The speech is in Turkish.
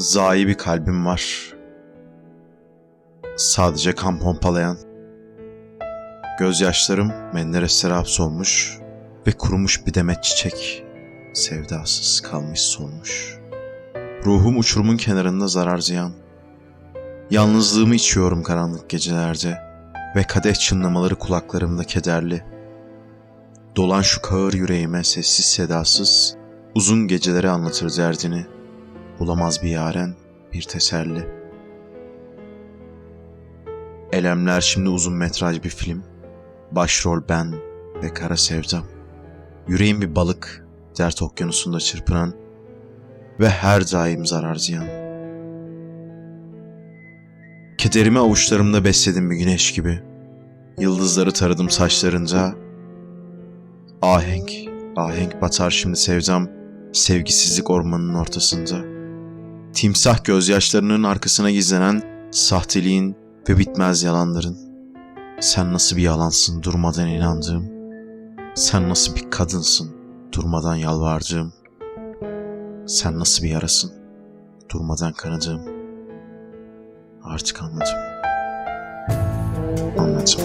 Zayi bir kalbim var. Sadece kan pompalayan. Gözyaşlarım Mendereslere hapsolmuş ve kurumuş bir demet çiçek. Sevdasız kalmış solmuş. Ruhum uçurumun kenarında zarar ziyan. Yalnızlığımı içiyorum karanlık gecelerde ve kadeh çınlamaları kulaklarımda kederli. Dolan şu kağır yüreğime sessiz sedasız, uzun geceleri anlatır derdini. Bulamaz bir yaren, bir teselli. Elemler şimdi uzun metraj bir film. Başrol ben ve kara sevdam. Yüreğim bir balık, dert okyanusunda çırpınan ve her daim zarar ziyan. Kederimi avuçlarımda besledim bir güneş gibi. Yıldızları taradım saçlarınca. Ahenk, ahenk batar şimdi sevdam, sevgisizlik ormanının ortasında. Timsah gözyaşlarının arkasına gizlenen sahteliğin ve bitmez yalanların. Sen nasıl bir yalansın durmadan inandığım. Sen nasıl bir kadınsın durmadan yalvardığım. Sen nasıl bir yarasın durmadan kanadığım. Artık anladım. Anladım.